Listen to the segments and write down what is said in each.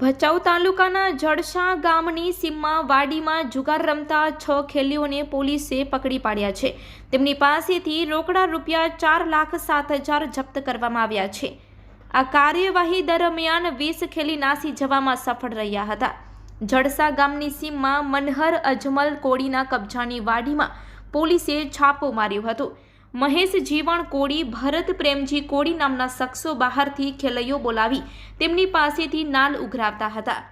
ભચાઉ તાલુકાના જડસા ગામની સીમમાં વાડીમાં જુગાર રમતા છ ખેલીઓને પોલીસે પકડી પાડ્યા છે. તેમની પાસેથી રોકડા રૂપિયા ચાર લાખ સાત હજાર જપ્ત કરવામાં આવ્યા છે. આ કાર્યવાહી દરમિયાન વીસ ખેલી નાસી જવામાં સફળ રહ્યા હતા. જડસા ગામની સીમમાં મનહર અજમલ કોળીના કબજાની વાડીમાં પોલીસે છાપો માર્યો હતો. મહેશ જીવણ કોળી, ભરત પ્રેમજી કોળી નામના શખ્સો બહારથી ખેલૈયો બોલાવી તેમની પાસેથી નાલ ઉઘરાવતા હતા.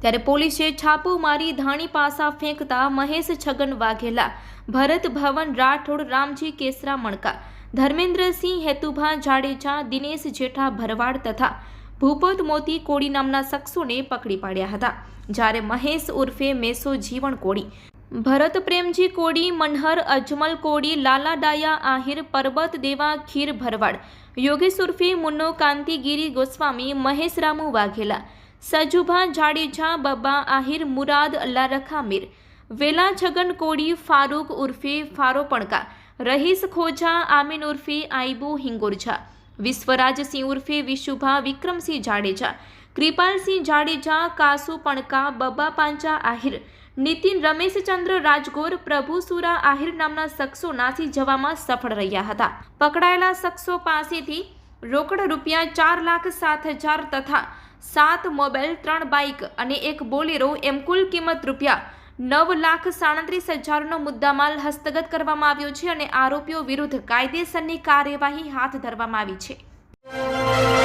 ત્યારે પોલીસે છાપો મારી ધાણી પાસા ફેંકતા મહેશ છગન વાઘેલા, ભરત ભવન રાઠોડ, રામજી કેસરા મણકા, ધર્મેન્દ્રસિંહ હેતુભા, જાડેજા, દિનેશ જેઠા ભરવાડ તથા ભૂપત મોતી કોળી નામના શખ્સોને પકડી પાડ્યા હતા. જ્યારે મહેશ ઉર્ફે મેસો જીવણ કોળી ભરત પ્રેમજી કોડી, મનહર, અજમલ કોડી, લાલા ડાયા, આહિર, પરબત, દેવા, ખીર, ભરવાડ, યોગેશ ઉર્ફી, મુન્નો કાંતિગીરી ગોસ્વામી, મહેશ, રામુ, વાઘેલા, સજુભા, જાડેજા બબ્બા આહિર, મુરાદ, અલ્લારખા, મીર, વેલા છગન કોડી, ફારૂક ઉર્ફે, ફારો પણકા રહીસ ખોજા, આમીન ઉર્ફે, આઈબુ હિંગોરજા વિશ્વરાજસિંહ ઉર્ફે, વિશુભા, વિક્રમસિંહ જાડેજા, કૃપાલસિંહ જાડેજા, કાસુ પણકા બબ્બા પાંચા, આહિર નીતિન રમેશચંદ્ર રાજગોર પ્રભુસુરા આહિર નામના શખ્સો નાસી જવામાં સફળ રહ્યા હતા. પકડાયેલા શખ્સો પાસેથી રોકડ રૂપિયા ચાર લાખ સાત હજાર તથા સાત મોબાઈલ, ત્રણ બાઇક અને એક બોલેરો એમ કુલ કિંમત રૂપિયા નવ લાખ સાડત્રીસ હજારનો મુદ્દામાલ હસ્તગત કરવામાં આવ્યો છે અને આરોપીઓ વિરુદ્ધ કાયદેસરની કાર્યવાહી હાથ ધરવામાં આવી છે.